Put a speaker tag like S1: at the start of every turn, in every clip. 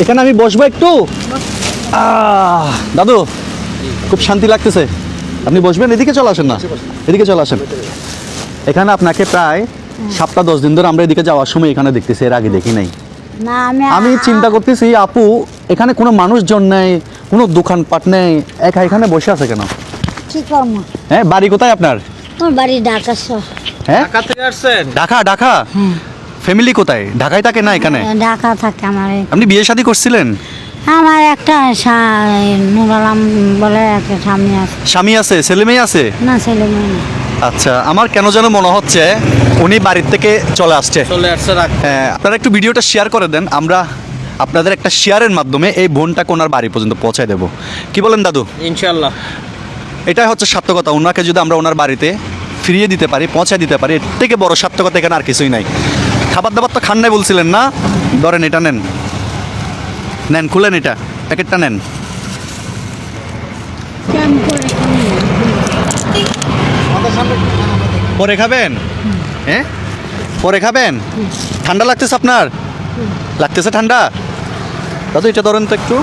S1: এখানে আমি বসবো একটু? আহ, দাদু খুব শান্তি লাগতেছে। আপনি বসবেন এদিকে চলে আসেন না। এদিকে চলে আসেন। এখানে আপনাকে প্রায় সপ্তাহ দশ দিন ধরে আমরা এদিকে যাওয়ার সময় এখানে দেখতেছি এর আগে দেখি নাই।
S2: আমি
S1: আমি চিন্তা করতেছি আপু এখানে কোনো মানুষজন নেই কোনো দোকানপাট নেই একা এখানে বসে আছে কেন? হ্যাঁ বাড়ি কোথায় আপনার?
S2: বাড়ি ঢাকা
S1: হ্যাঁ?
S3: ঢাকা থেকে আসছেন?
S1: ঢাকা ঢাকা? ফ্যামিলি কোথায়? ঢাকায় থাকে না এখানে?
S2: ঢাকা থাকে আমার
S1: আপনি বিয়ে শাদী করছিলেন?
S2: আমার একটা সা- নুর আলম বলে একটা স্বামী আছে।
S1: স্বামী আছে? ছেলে মেয়ে আছে?
S2: না ছেলে মেয়ে না।
S1: আচ্ছা আমার কেন যেন মনে হচ্ছে উনি বাড়ির থেকে চলে আসছে।
S3: চলে আসছে রাখ।
S1: হ্যাঁ, আপনারা একটু ভিডিওটা শেয়ার করে দেন আমরা আপনাদের একটা শেয়ারের মাধ্যমে এই বোনটাকে ওনার বাড়ি পর্যন্ত পৌঁছায় দেবো। কি বলেন দাদু?
S3: ইনশাল্লাহ
S1: এটাই হচ্ছে সার্থকতা ওনাকে যদি আমরা ওনার বাড়িতে ফিরিয়ে দিতে পারি পৌঁছায় দিতে পারি এর থেকে বড় সার্থকতা এখানে আর কিছুই নাই। খাবার দাবার তো খান নাই বলছিলেন না? ধরেন এটা নেন। নেন খুলেন এটা। প্যাকেটটা নেন। পরে খাবেন? হ্যাঁ? পরে খাবেন? ঠান্ডা লাগতেছে আপনার? লাগতেছে ঠান্ডা? দাদু এটা ধরেন তো একটু।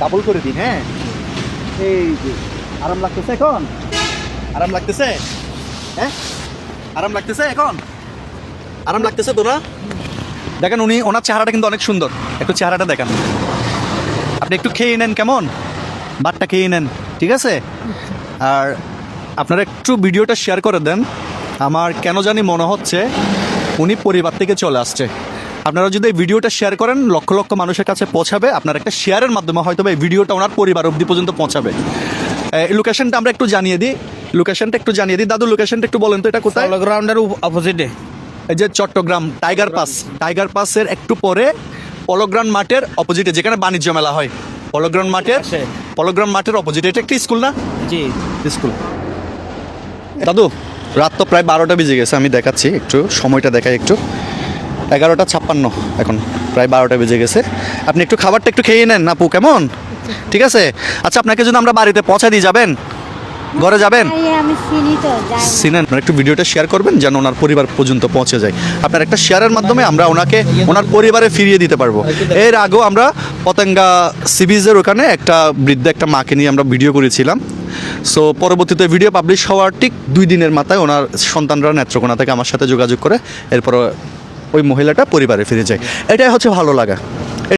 S1: ডাবল করে দিন হ্যাঁ? এই যে আরাম লাগতেছে এখন? আরাম লাগতেছে? হ্যাঁ? আরাম লাগতেছে এখন? আরাম লাগতেছে তো না? দেখেন উনি ওনার চেহারাটা কিন্তু অনেক সুন্দর। একটু চেহারাটা দেখান। আপনি একটু খেয়ে নেন কেমন? ভাতটা খেয়ে নেন ঠিক আছে? আর আপনারা একটু ভিডিওটা শেয়ার করে দেন। আমার কেন জানি মনে হচ্ছে উনি পরিবার থেকে চলে আসছে। আপনারা যদি এই ভিডিওটা শেয়ার করেন লক্ষ লক্ষ মানুষের কাছে পৌঁছাবে। আপনার একটা শেয়ারের মাধ্যমে হয়তো এই ভিডিওটা ওনার পরিবার অবধি পর্যন্ত পৌঁছাবে। এই লোকেশনটা আমরা একটু জানিয়ে দিই। লোকেশনটা একটু জানিয়ে দিই। দাদু লোকেশনটা একটু বলেন তো এটা কোথায়?
S3: গ্রাউন্ডের অপোজিটে
S1: এই যে চট্টগ্রাম টাইগার পাস টাইগার পাসের একটু পরে পলগ্রাম মাঠের অপোজিটে যেখানে বাণিজ্য মেলা হয়। পলগ্রাম মাঠের। পলগ্রাম মাঠের অপোজিটে এটা একটা স্কুল না?
S3: জি।
S1: স্কুল দাদু রাত তো প্রায় বারোটা বেজে গেছে আমি দেখাচ্ছি একটু সময়টা দেখাই একটু। এগারোটা ছাপ্পান্ন এখন প্রায় বারোটা বেজে গেছে। আপনি একটু খাবারটা একটু খেয়ে নেন আপু কেমন? ঠিক আছে? আচ্ছা আপনাকে যদি আমরা বাড়িতে পৌঁছা দিয়ে যাবেন? ঘরে যাবেন? সিনেন আপনারা একটু ভিডিওটা শেয়ার করবেন যেন ওনার পরিবার পর্যন্ত পৌঁছে যায়। আপনার একটা শেয়ারের মাধ্যমে আমরা ওনাকে ওনার পরিবারে ফিরিয়ে দিতে পারব। এর আগেও আমরা পতেঙ্গা সিবিজের ওখানে একটা বৃদ্ধ একটা মাকে নিয়ে আমরা ভিডিও করেছিলাম। সো পরবর্তীতে ভিডিও পাবলিশ হওয়ার ঠিক দুই দিনের মাথায় ওনার সন্তানরা নেত্রকোনা থেকে আমার সাথে যোগাযোগ করে এরপর ওই মহিলাটা পরিবারে ফিরে যায়। এটাই হচ্ছে ভালো লাগা।